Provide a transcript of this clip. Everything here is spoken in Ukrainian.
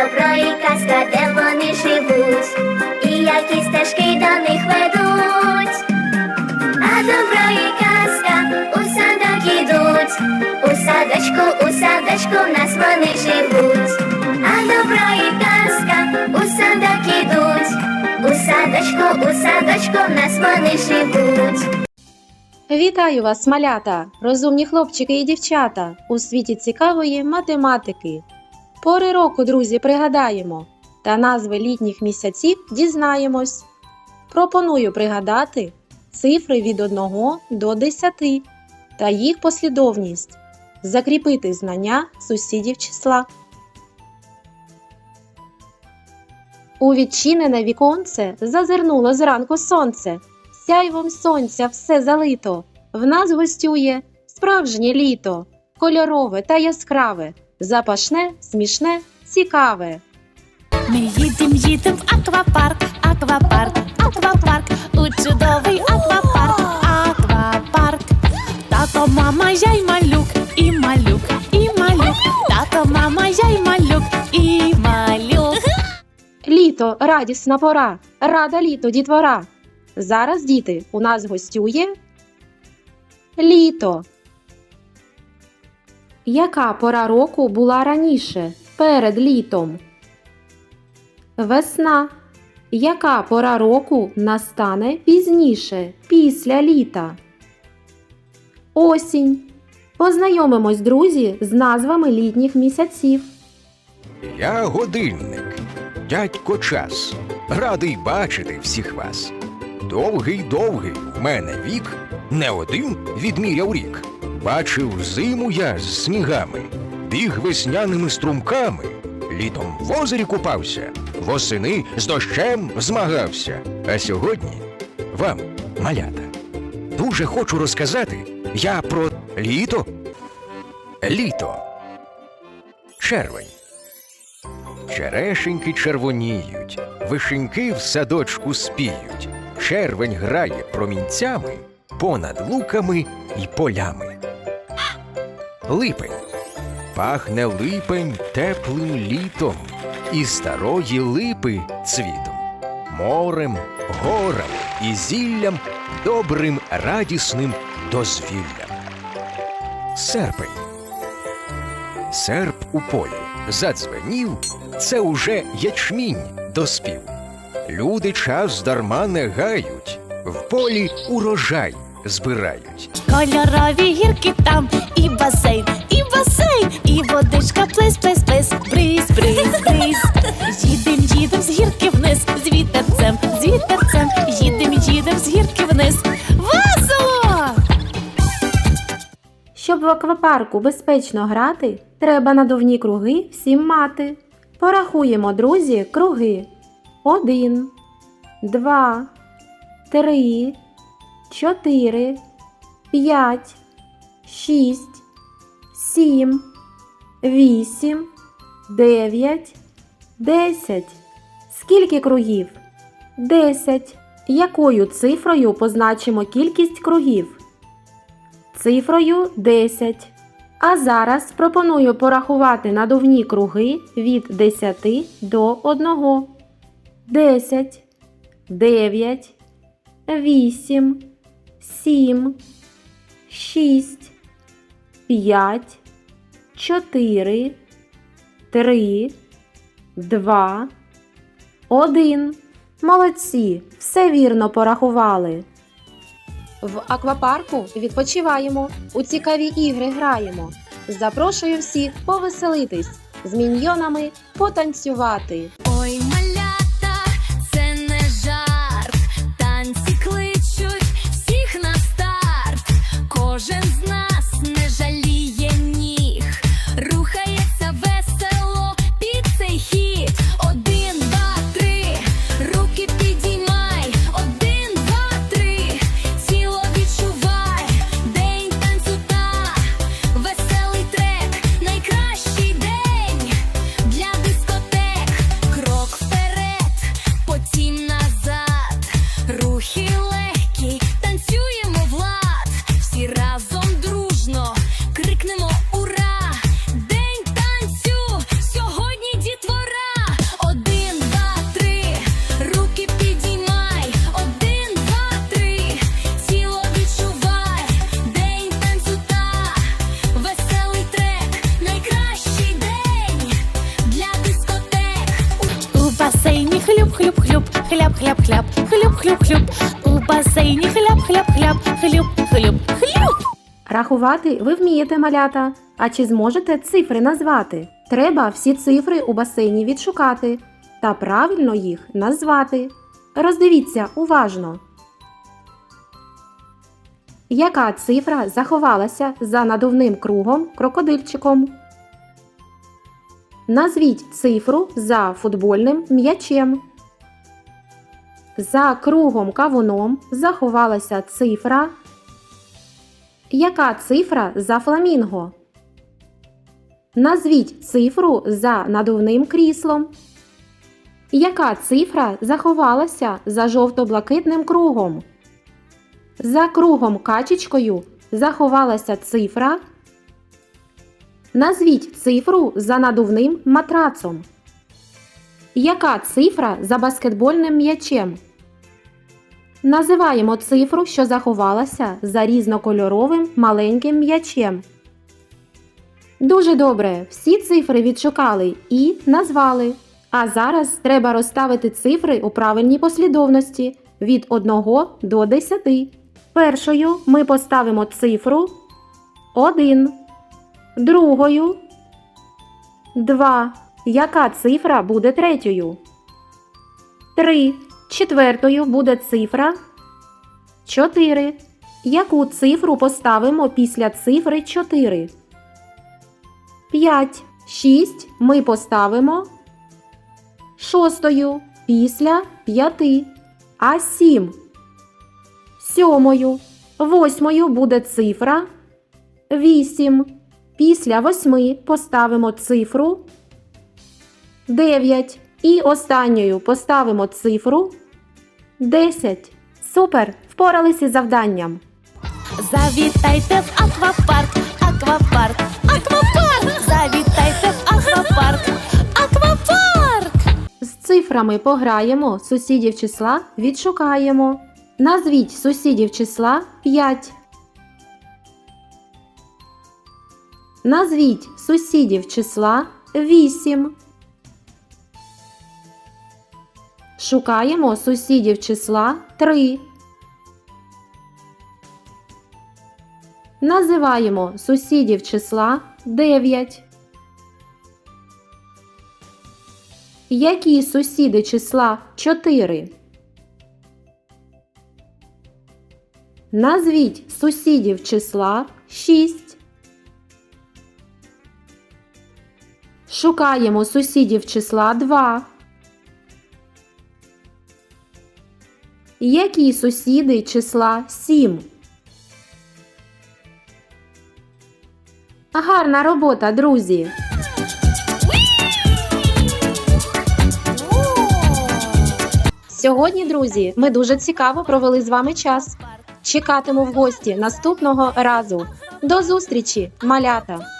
добро і казка, де вони живуть, і які стежки до них ведуть. А добро і казка у садок ідуть, у садочку, у садочку в нас вони живуть. А добро і казка у садок ідуть, у садочку, у садочку в нас вони живуть. Вітаю вас, малята, розумні хлопчики і дівчата у світі цікавої математики. Пори року, друзі, пригадаємо та назви літніх місяців дізнаємось. Пропоную пригадати цифри від 1 до 10 та їх послідовність, закріпити знання сусідів числа. У відчинене віконце зазирнуло зранку сонце. Сяйвом сонця все залито. В нас гостює справжнє літо, кольорове та яскраве, запашне, смішне, цікаве. Ми їдем, їдем в аквапарк, аквапарк, аквапарк, у чудовий аквапарк, аквапарк. Тато, мама, я й малюк, і малюк, і малюк. Тато, мама, я й малюк, і малюк. Літо радісна пора, рада літо дітвора. Зараз, діти, у нас гостює літо. Яка пора року була раніше перед літом? Весна. Яка пора року настане пізніше після літа? Осінь. Познайомимось, друзі, з назвами літніх місяців. Я годинник, дядько час, радий бачити всіх вас. Довгий, довгий в мене вік, не один відміряв рік. Бачив зиму я з снігами, біг весняними струмками, літом в озері купався, восени з дощем змагався. А сьогодні вам, малята, дуже хочу розказати я про літо. Літо. Червень. Черешеньки червоніють, вишеньки в садочку спіють. Червень грає промінцями понад луками й полями. Липень. Пахне липень теплим літом і старої липи цвітом, морем, горами і зіллям, добрим радісним дозвіллям. Серпень. Серп у полі задзвенів, це уже ячмінь доспів. Люди час дарма не гають, в полі урожай збирають. Кольорові гірки там, і басейн, і басейн, і водичка плес, плес, плес, бриз, бриз, бриз. Їдем, їдем з гірки вниз, з вітерцем, з вітерцем, їдем, їдем з гірки вниз. Весело! Щоб в аквапарку безпечно грати, треба надувні круги всім мати. Порахуємо, друзі, круги. Один, два, три, чотири, п'ять, шість, сім, вісім, дев'ять, десять. Скільки кругів? Десять. Якою цифрою позначимо кількість кругів? цифрою 10. А зараз пропоную порахувати надувні круги від 10 до 1. 10, 9, 8, 7, 6, 5, 4, 3, 2, 1. Молодці! Все вірно порахували. В аквапарку відпочиваємо, у цікаві ігри граємо. Запрошую всіх повеселитись, з міньйонами потанцювати. Ой, разом дружно крикнемо ура! День танцю! Сьогодні дітвора! Один, два, три, руки підіймай, один, два, три, тіло відчувай, день танцю та трек, найкращий день для дискотек. У басейні хлюб-хлюб-хлюб, хляп-хляп-хляп, хлюб-хлюб-хлюб. У басейні хляп-хляп-хляп, хлюб-хлюб. Рахувати ви вмієте малята. А чи зможете цифри назвати? Треба всі цифри у басейні відшукати та правильно їх назвати. Роздивіться уважно. Яка цифра заховалася за надувним кругом крокодильчиком? Назвіть цифру за футбольним м'ячем. За кругом кавуном заховалася цифра яка цифра за фламінго? Назвіть цифру за надувним кріслом. Яка цифра заховалася за жовто-блакитним кругом? За кругом качечкою заховалася цифра. Назвіть цифру за надувним матрацом. Яка цифра за баскетбольним м'ячем? Називаємо цифру, що заховалася за різнокольоровим маленьким м'ячем. Дуже добре. Всі цифри відшукали і назвали. А зараз треба розставити цифри у правильній послідовності від 1 до 10. Першою ми поставимо цифру 1. Другою 2. Яка цифра буде третьою? 3. Четвертою буде цифра 4. Яку цифру поставимо після цифри 4? 5. 6 ми поставимо шостою після 5. А 7. Сьомою. Восьмою буде цифра 8. Після 8 поставимо цифру 9. І останньою поставимо цифру 10. Супер! Впоралися із завданням. Завітайте в аквапарк, аквапарк, аквапарк. Завітайте в аквапарк, аквапарк. З цифрами пограємо, сусідів числа відшукаємо. Назвіть сусідів числа 5. Назвіть сусідів числа 8. Шукаємо сусідів числа 3. Називаємо сусідів числа 9. Які сусіди числа 4? Назвіть сусідів числа 6. Шукаємо сусідів числа 2. Які сусіди числа 7? Гарна робота, друзі! Сьогодні, друзі, ми дуже цікаво провели з вами час. Чекатиму в гості наступного разу. До зустрічі, малята!